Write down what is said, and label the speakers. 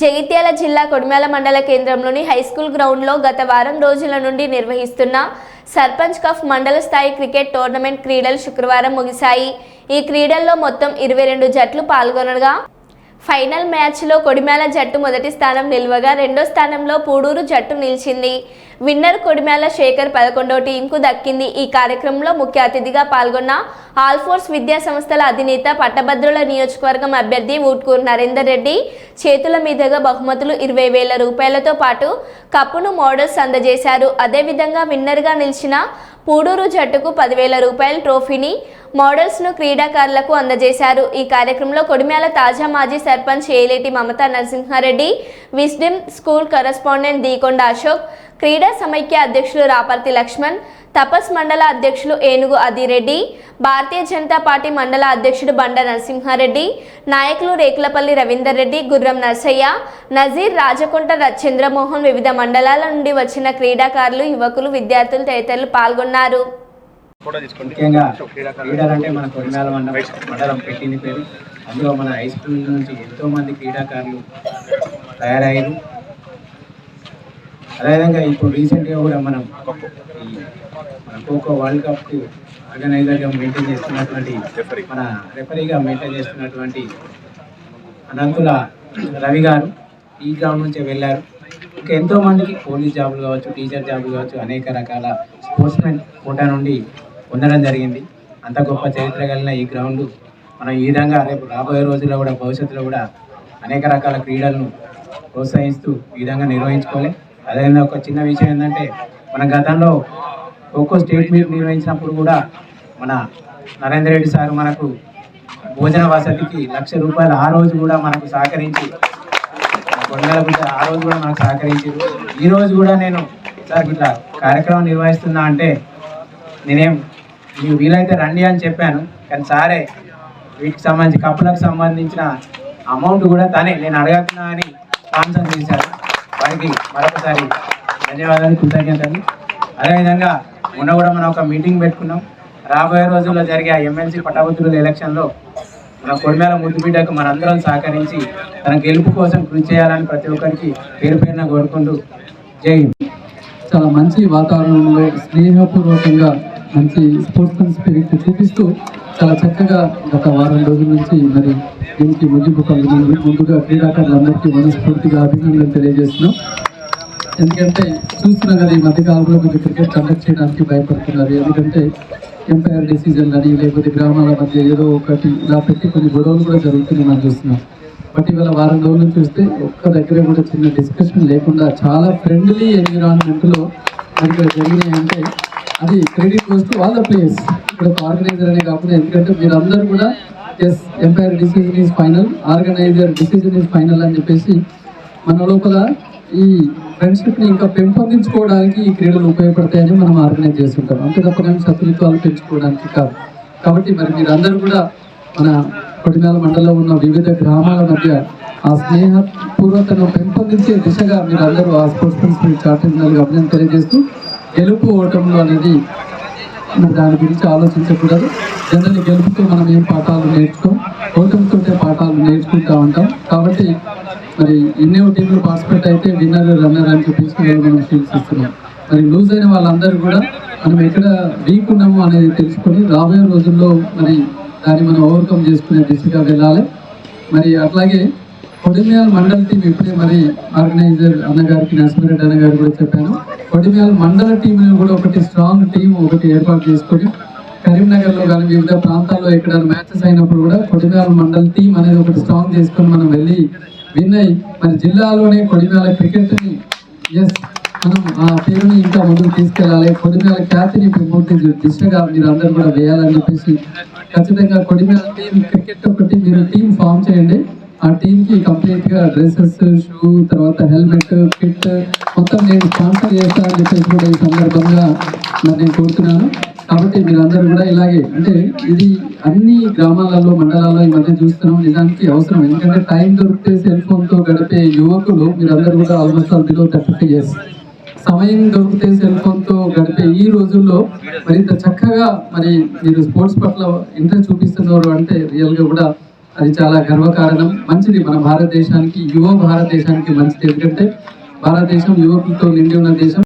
Speaker 1: జగిత్యాల జిల్లా కొడిమేల మండల కేంద్రంలోని హైస్కూల్ గ్రౌండ్లో గత వారం రోజుల నుండి నిర్వహిస్తున్న సర్పంచ్ కప్ మండల స్థాయి క్రికెట్ టోర్నమెంట్ క్రీడలు శుక్రవారం ముగిశాయి. ఈ క్రీడల్లో మొత్తం ఇరవై రెండు జట్లు పాల్గొనగా ఫైనల్ మ్యాచ్లో కొడిమేల జట్టు మొదటి స్థానం నిల్వగా రెండో స్థానంలో పూడూరు జట్టు నిలిచింది. విన్నర్ కొడిమేల శేఖర్ పదకొండో టీంకు దక్కింది. ఈ కార్యక్రమంలో ముఖ్య అతిథిగా పాల్గొన్న ఆల్ఫోర్స్ విద్యా సంస్థల అధినేత పట్టభద్రుల నియోజకవర్గం అభ్యర్థి ఊట్కూరు నరేందర్ రెడ్డి చేతుల మీదుగా బహుమతులు ఇరవై వేల రూపాయలతో పాటు కప్పును మోడల్స్ అందజేశారు. అదేవిధంగా విన్నర్గా నిలిచిన పూడూరు జట్టుకు పదివేల రూపాయల ట్రోఫీని మోడల్స్ను క్రీడాకారులకు అందజేశారు. ఈ కార్యక్రమంలో కొడిమ్యాల తాజా మాజీ sarpanch Eleti Mamata Narasimhareddy Wisdom school correspondent Deekonda Ashok క్రీడా సమైక్య అధ్యక్షులు రాపర్తి లక్ష్మణ్ తపస్ మండల అధ్యక్షులు ఏనుగు అదిరెడ్డి భారతీయ జనతా పార్టీ మండల అధ్యక్షుడు బండ నరసింహారెడ్డి నాయకులు రేకులపల్లి రవీందర్ రెడ్డి గుర్రం నర్సయ్య నజీర్ రాజకొంట చంద్రమోహన్ వివిధ మండలాల నుండి వచ్చిన క్రీడాకారులు యువకులు విద్యార్థులు తదితరులు పాల్గొన్నారు.
Speaker 2: ముఖ్యంగా క్రీడలు అంటే మన కొరినాల మండలం మండలం పెట్టింది పేరు. అందులో మన హై స్కూల్ నుంచి ఎంతో మంది క్రీడాకారులు తయారయ్యారు. అదేవిధంగా ఇప్పుడు రీసెంట్గా కూడా మనం ఈ మన ఖోఖో వరల్డ్ కప్కు ఆర్గనైజర్గా మెయింటైన్ చేస్తున్నటువంటి మన రెఫరీగా మెయింటైన్ చేస్తున్నటువంటి అనంతుల రవి గారు ఈ గ్రౌండ్ నుంచే వెళ్ళారు. ఇంకా ఎంతో మందికి పోలీస్ జాబులు కావచ్చు టీచర్ జాబులు కావచ్చు అనేక రకాల స్పోర్ట్స్ మెన్ కోటా నుండి పొందడం జరిగింది. అంత గొప్ప చరిత్ర కలిగిన ఈ గ్రౌండ్ మనం ఈ విధంగా రేపు రాబోయే రోజుల్లో కూడా భవిష్యత్తులో కూడా అనేక రకాల క్రీడలను ప్రోత్సహిస్తూ ఈ విధంగా నిర్వహించుకోవాలి. అదేవిధంగా ఒక చిన్న విషయం ఏంటంటే మన గతంలో ఖోఖో స్టేట్ మీట్ నిర్వహించినప్పుడు కూడా మన నరేంద్ర రెడ్డి సార్ మనకు భోజన వసతికి లక్ష రూపాయలు ఆ రోజు కూడా మనకు సహకరించి కొండల ఆ రోజు కూడా మనకు సహకరించారు. ఈ రోజు కూడా నేను సార్ ఇట్లా కార్యక్రమం నిర్వహిస్తున్నా అంటే నేనేం మీకు వీలైతే రండి అని చెప్పాను. కానీ సారే వీటికి సంబంధించి కప్పులకు సంబంధించిన అమౌంట్ కూడా తనే నేను అడగకున్నా అని స్పాన్సర్ చేశారు. వారికి మరొకసారి ధన్యవాదాలు కృతజ్ఞతలు. అదేవిధంగా మొన్న కూడా మనం ఒక మీటింగ్ పెట్టుకున్నాం. రాబోయే రోజుల్లో జరిగే ఎమ్మెల్సీ పట్టభద్రుల ఎలక్షన్లో మన కొడిమేల ముద్దుబిడ్డకు మనందరం సహకరించి తన గెలుపు కోసం కృషి చేయాలని ప్రతి ఒక్కరికి పేరు పేరున కోరుకుంటూ జై
Speaker 3: చాలా మంచి వాతావరణంలో స్నేహపూర్వకంగా మంచి స్పోర్ట్స్మెన్ స్పిరిట్ చూపిస్తూ చాలా చక్కగా గత వారం రోజుల నుంచి మరి దీనికి ముగింపు పలుకుతుంది ముందుగా క్రీడాకారులందరికీ మనస్ఫూర్తిగా అభినందనలు తెలియజేస్తున్నాం. ఎందుకంటే చూస్తున్నాం కదా ఈ మధ్యకాలంలో మీరు క్రికెట్ కండక్ట్ చేయడానికి భయపడుతున్నారు. ఎందుకంటే ఎంపైర్ డిసిజన్ అని లేకపోతే గ్రామాల మధ్య ఏదో ఒకటి ఇలా పెట్టి కొన్ని గొడవలు కూడా జరుగుతున్నాయి మనం చూస్తున్నాం. బట్ ఇవాళ వారం రోజులు చూస్తే ఒక్క దగ్గర కూడా చిన్న డిస్కషన్ లేకుండా చాలా ఫ్రెండ్లీ ఎన్విరాన్మెంట్లో మరి జరిగినాయంటే అంటే అది credit goes to all the players ఇక్కడ ఆర్గనైజర్ అనే కాకుండా ఎందుకంటే మీరందరూ కూడా as umpire decision is final organiser decision is final అని చెప్పేసి మన లోపల ఈ ఫ్రెండ్షిప్ని ఇంకా పెంపొందించుకోవడానికి ఈ క్రీడలు ఉపయోగపడతాయని మనం ఆర్గనైజ్ చేస్తుంటాం. అంతే తప్ప కానీ శత్రుత్వాలు పెంచుకోవడానికి కాదు. కాబట్టి మరి మీరందరూ కూడా మన కొడినాల మండలంలో ఉన్న వివిధ గ్రామాల మధ్య ఆ స్నేహపూర్వకను పెంపొందించే దిశగా మీరందరూ ఆ స్పోర్ట్స్ ప్రిన్సిపల్ చాటించాలని అభినందన తెలియజేస్తూ గెలుపు ఓటములు అనేది మరి దాని గురించి ఆలోచించకూడదు. జనరల్ గెలుపుతో మనం ఏం పాఠాలు నేర్చుకోం? ఓటమితోటే పాఠాలు నేర్చుకుంటూ ఉంటాం. కాబట్టి మరి ఎన్నో టీంలు పార్టిసిపేట్ అయితే విన్నర్ రన్నర్ అని చెప్పేసి మనం ఫీల్స్ ఇస్తున్నాం మరి లూజ్ అయిన వాళ్ళందరూ కూడా మనం ఎక్కడ వీక్ ఉన్నాము అనేది తెలుసుకొని రాబోయే రోజుల్లో మరి దాన్ని మనం ఓవర్కమ్ చేసుకునే దిశగా వెళ్ళాలి. మరి అట్లాగే కొడిమ్యాల మండల టీం ఇప్పుడే మరి ఆర్గనైజర్ అన్నగారికి నరసింహారెడ్డి అన్నగారు కూడా చెప్పాను. కొడిమ్యాల మండల టీంని కూడా ఒకటి స్ట్రాంగ్ టీం ఒకటి ఏర్పాటు చేసుకొని కరీంనగర్లో కానీ వివిధ ప్రాంతాల్లో ఎక్కడ మ్యాచెస్ అయినప్పుడు కూడా కొడిమేల మండల టీం అనేది ఒకటి స్ట్రాంగ్ చేసుకొని మనం వెళ్ళి విన్ అయ్యి మన జిల్లాలోనే కొడిమేల క్రికెట్ని ఎస్ మనం ఆ పేరుని ఇంకా ముందుకు తీసుకెళ్ళాలి. కొడిమేల ఖ్యాతిని పెంపొందించే దిశగా మీరు అందరూ కూడా వేయాలని చెప్పేసి ఖచ్చితంగా కొడిమేల టీం క్రికెట్ ఒకటి మీరు టీం ఫామ్ చేయండి. ఆ టీం కి కంప్లీట్గా డ్రెస్సెస్ షూ తర్వాత హెల్మెట్ కిట్ మొత్తం నేను స్పాన్సర్ చేస్తానని చెప్పేసి కూడా ఈ సందర్భంగా మరి నేను కోరుతున్నాను. కాబట్టి మీరందరూ కూడా ఇలాగే అంటే ఇది అన్ని గ్రామాలలో మండలాల్లో ఈ మధ్య చూస్తున్నాం. నిజానికి అవసరం. ఎందుకంటే టైం దొరికితే సెల్ ఫోన్తో గడిపే యువకులు మీరందరూ కూడా almost all below thirty years. సమయం దొరికితే సెల్ ఫోన్తో గడిపే ఈ రోజుల్లో మరింత చక్కగా మరి మీరు స్పోర్ట్స్ పట్ల ఇంట్రెస్ట్ చూపిస్తున్నారు అంటే రియల్గా కూడా అది చాలా గర్వకారణం. మంచిది మన భారతదేశానికి యువ భారతదేశానికి మంచిది. ఎందుకంటే భారతదేశం యువకులతో నిండి ఉన్న దేశం.